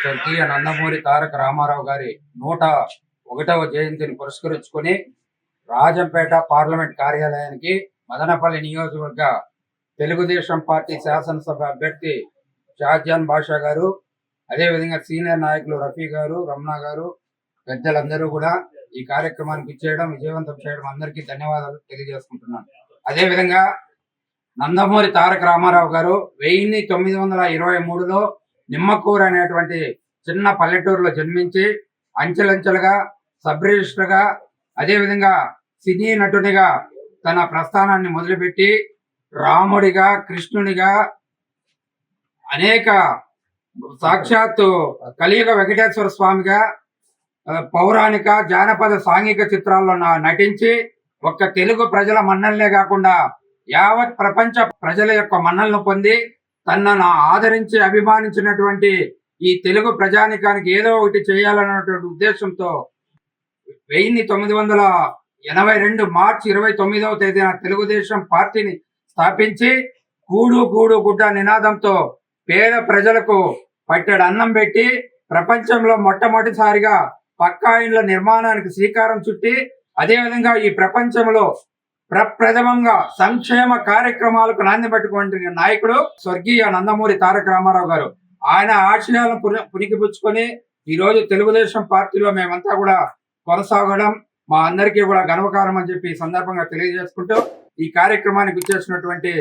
స్వర్గీయ నందమూరి తారక రామారావు గారి నూట ఒకటవ జయంతిని పురస్కరించుకొని రాజంపేట పార్లమెంట్ కార్యాలయానికి మదనపల్లి నియోజకవర్గ తెలుగుదేశం పార్టీ శాసనసభ అభ్యర్థి షాజాన్ బాషా గారు అదేవిధంగా సీనియర్ నాయకులు రఫీ గారు రమణ గారు పెద్దలందరూ కూడా ఈ కార్యక్రమానికి ఇచ్చేయడం విజయవంతం చేయడం అందరికీ ధన్యవాదాలు తెలియజేసుకుంటున్నాను. అదేవిధంగా నందమూరి తారక రామారావు గారు వెయ్యి తొమ్మిది వందల ఇరవై మూడులో నిమ్మకూరు అనేటువంటి చిన్న పల్లెటూరులో జన్మించి అంచెలంచెలుగా సబ్ రిజిస్టర్గా అదేవిధంగా సినీ నటునిగా తన ప్రస్థానాన్ని మొదలుపెట్టి రాముడిగా కృష్ణునిగా అనేక సాక్షాత్తు కలియుగ వెంకటేశ్వర స్వామిగా పౌరాణిక జానపద సాంఘిక చిత్రాల్లో నటించి ఒక్క తెలుగు ప్రజల మన్నల్నే కాకుండా యావత్ ప్రపంచ ప్రజల యొక్క మన్నలను పొంది తనను ఆదరించి అభిమానించినటువంటి ఈ తెలుగు ప్రజానికానికి ఏదో ఒకటి చేయాలన్నటువంటి ఉద్దేశంతో వెయ్యి తొమ్మిది వందల ఎనభై రెండు మార్చి ఇరవై తొమ్మిదవ తేదీన తెలుగుదేశం పార్టీని స్థాపించి గూడు గూడు గుడ్డ నినాదంతో పేద ప్రజలకు పట్టెడు అన్నం పెట్టి ప్రపంచంలో మొట్టమొదటిసారిగా పక్కా ఇండ్ల నిర్మాణానికి శ్రీకారం చుట్టి అదేవిధంగా ఈ ప్రపంచంలో ప్రప్రథమంగా సంక్షేమ కార్యక్రమాలకు నాంది పట్టుకున్న నాయకుడు స్వర్గీయ నందమూరి తారక రామారావు గారు. ఆయన ఆశయాలను పునికిపుచ్చుకొని ఈ రోజు తెలుగుదేశం పార్టీలో మేమంతా కూడా కొనసాగడం మా అందరికీ కూడా గర్వకారం అని చెప్పి సందర్భంగా తెలియజేసుకుంటూ ఈ కార్యక్రమానికి ఇచ్చేసినటువంటి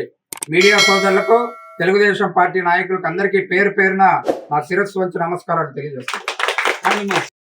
మీడియా సోదరులకు తెలుగుదేశం పార్టీ నాయకులకు అందరికీ పేరు పేరున నా శిరస్సు వంచి నమస్కారాలు తెలియజేస్తాను